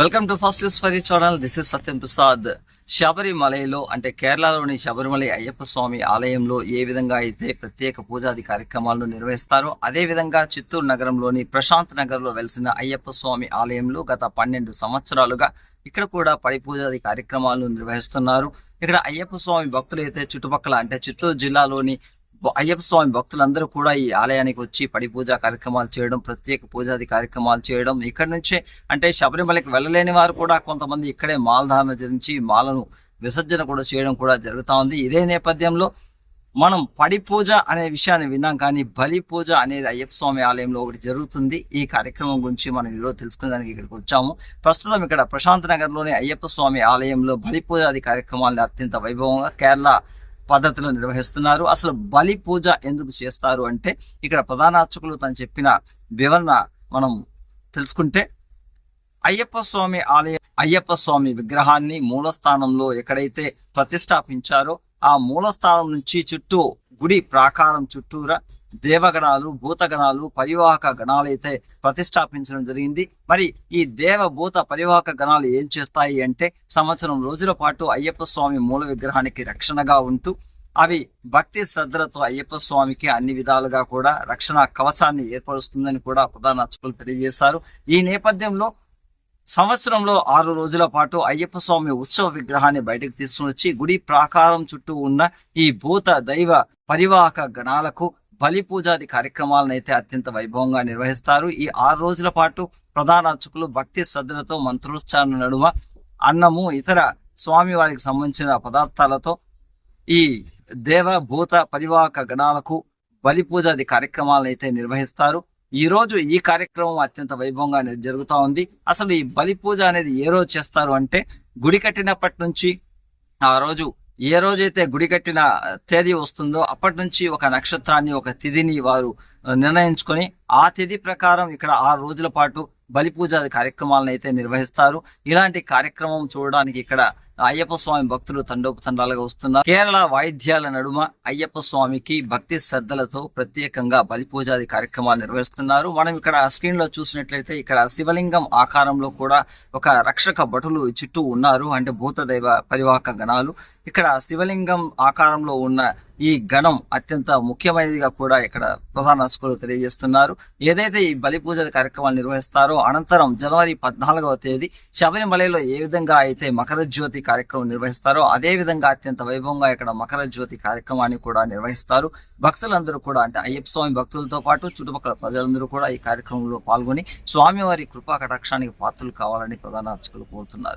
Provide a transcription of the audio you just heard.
Welcome to first news for channel. This is Satyam Prasad. శబరిమలైలో అంటే కేరళలోని శబరిమల అయ్యప్ప స్వామి ఆలయంలో ఏ విధంగా అయితే ప్రత్యేక పూజాది కార్యక్రమాలను నిర్వహిస్తారో అదే విధంగా చిత్తూరు నగరంలోని ప్రశాంత్ నగర్లో వెలిసిన అయ్యప్ప స్వామి ఆలయంలో గత పన్నెండు సంవత్సరాలుగా ఇక్కడ కూడా పడి పూజాది కార్యక్రమాలను నిర్వహిస్తున్నారు. ఇక్కడ అయ్యప్ప స్వామి భక్తులు అయితే చుట్టుపక్కల అంటే చిత్తూరు జిల్లాలోని అయ్యప్ప స్వామి భక్తులందరూ కూడా ఈ ఆలయానికి వచ్చి పడి పూజా కార్యక్రమాలు చేయడం ప్రత్యేక పూజాది కార్యక్రమాలు చేయడం ఇక్కడ నుంచే అంటే శబరిమలకి వెళ్ళలేని వారు కూడా కొంతమంది ఇక్కడే మాలధారణ ధరించి మాలను విసర్జన కూడా చేయడం కూడా జరుగుతూ ఉంది. ఇదే నేపథ్యంలో మనం పడి పూజ అనే విషయాన్ని విన్నాం కానీ బలి పూజ అనేది అయ్యప్ప స్వామి ఆలయంలో ఒకటి జరుగుతుంది. ఈ కార్యక్రమం గురించి మనం ఈరోజు తెలుసుకునేదానికి ఇక్కడికి వచ్చాము. ప్రస్తుతం ఇక్కడ ప్రశాంత్ నగర్లోని అయ్యప్ప స్వామి ఆలయంలో బలి పూజాది కార్యక్రమాలను అత్యంత వైభవంగా కేరళ పద్ధతిలో నిర్వహిస్తున్నారు. అసలు బలి పూజ ఎందుకు చేస్తారు అంటే ఇక్కడ ప్రధానార్చకులు తను చెప్పిన వివరణ మనం తెలుసుకుంటే అయ్యప్ప స్వామి ఆలయం అయ్యప్ప స్వామి విగ్రహాన్ని మూలస్థానంలో ఎక్కడైతే ప్రతిష్టాపించారో ఆ మూలస్థానం నుంచి చుట్టూ గుడి ప్రాకారం చుట్టూరా దేవగణాలు భూతగణాలు పరివాహక గణాలు అయితే ప్రతిష్టాపించడం జరిగింది. మరి ఈ దేవభూత పరివాహక గణాలు ఏం చేస్తాయి అంటే సంవత్సరం రోజుల పాటు అయ్యప్ప స్వామి మూల విగ్రహానికి రక్షణగా ఉంటూ అవి భక్తి శ్రద్ధలతో అయ్యప్ప స్వామికి అన్ని విధాలుగా కూడా రక్షణ కవచాన్ని ఏర్పరుస్తుందని కూడా ప్రధాన అర్చకులు తెలియజేశారు. ఈ నేపథ్యంలో సంవత్సరంలో ఆరు రోజుల పాటు అయ్యప్ప స్వామి ఉత్సవ విగ్రహాన్ని బయటకు తీసుకుని వచ్చి గుడి ప్రాకారం చుట్టూ ఉన్న ఈ భూత దైవ పరివాహక గణాలకు బలి పూజాది కార్యక్రమాలను అయితే అత్యంత వైభవంగా నిర్వహిస్తారు. ఈ ఆరు రోజుల పాటు ప్రధాన అర్చకులు భక్తి శ్రద్ధలతో మంత్రోచ్చారణ నడుమ అన్నము ఇతర స్వామి వారికి సంబంధించిన పదార్థాలతో ఈ దేవ భూత పరివాహక గణాలకు బలి పూజాది కార్యక్రమాలను అయితే నిర్వహిస్తారు. ఈ రోజు ఈ కార్యక్రమం అత్యంత వైభవంగా అనేది జరుగుతూ ఉంది. అసలు ఈ బలి పూజ అనేది ఏ రోజు చేస్తారు అంటే గుడి కట్టినప్పటి నుంచి ఆ రోజు ఏ రోజైతే గుడి కట్టిన తేదీ వస్తుందో అప్పటి నుంచి ఒక నక్షత్రాన్ని ఒక తిథిని వారు నిర్ణయించుకొని ఆ తిథి ప్రకారం ఇక్కడ ఆరు రోజుల పాటు బలి పూజ కార్యక్రమాలను అయితే నిర్వహిస్తారు. ఇలాంటి కార్యక్రమం చూడడానికి ఇక్కడ అయ్యప్ప స్వామి భక్తులు తండోపతండాలుగా వస్తున్నారు కేరళ వాయిద్యాల నడుమ అయ్యప్ప స్వామికి భక్తి శ్రద్ధలతో ప్రత్యేకంగా బలి పూజాది కార్యక్రమాలు నిర్వహిస్తున్నారు. మనం ఇక్కడ స్క్రీన్లో చూసినట్లయితే ఇక్కడ శివలింగం ఆకారంలో కూడా ఒక రక్షక భటులు చుట్టూ ఉన్నారు. అంటే భూతదైవ పరివాహక గణాలు. ఇక్కడ శివలింగం ఆకారంలో ఉన్న ఈ గణం అత్యంత ముఖ్యమైనదిగా కూడా ఇక్కడ ప్రధాన అర్చకులు తెలియజేస్తున్నారు. ఏదైతే ఈ బలి పూజ కార్యక్రమాలు నిర్వహిస్తారో అనంతరం జనవరి పద్నాలుగవ తేదీ శబరిమలలో ఏ విధంగా అయితే మకర జ్యోతి కార్యక్రమం నిర్వహిస్తారో అదే విధంగా అత్యంత వైభవంగా ఇక్కడ మకర జ్యోతి కార్యక్రమాన్ని కూడా నిర్వహిస్తారు. భక్తులందరూ కూడా అంటే అయ్యప్ప స్వామి భక్తులతో పాటు చుట్టుపక్కల ప్రజలందరూ కూడా ఈ కార్యక్రమంలో పాల్గొని స్వామివారి కృపా కటాక్షానికి పాత్రలు కావాలని ప్రధాన అర్చకులు కోరుతున్నారు.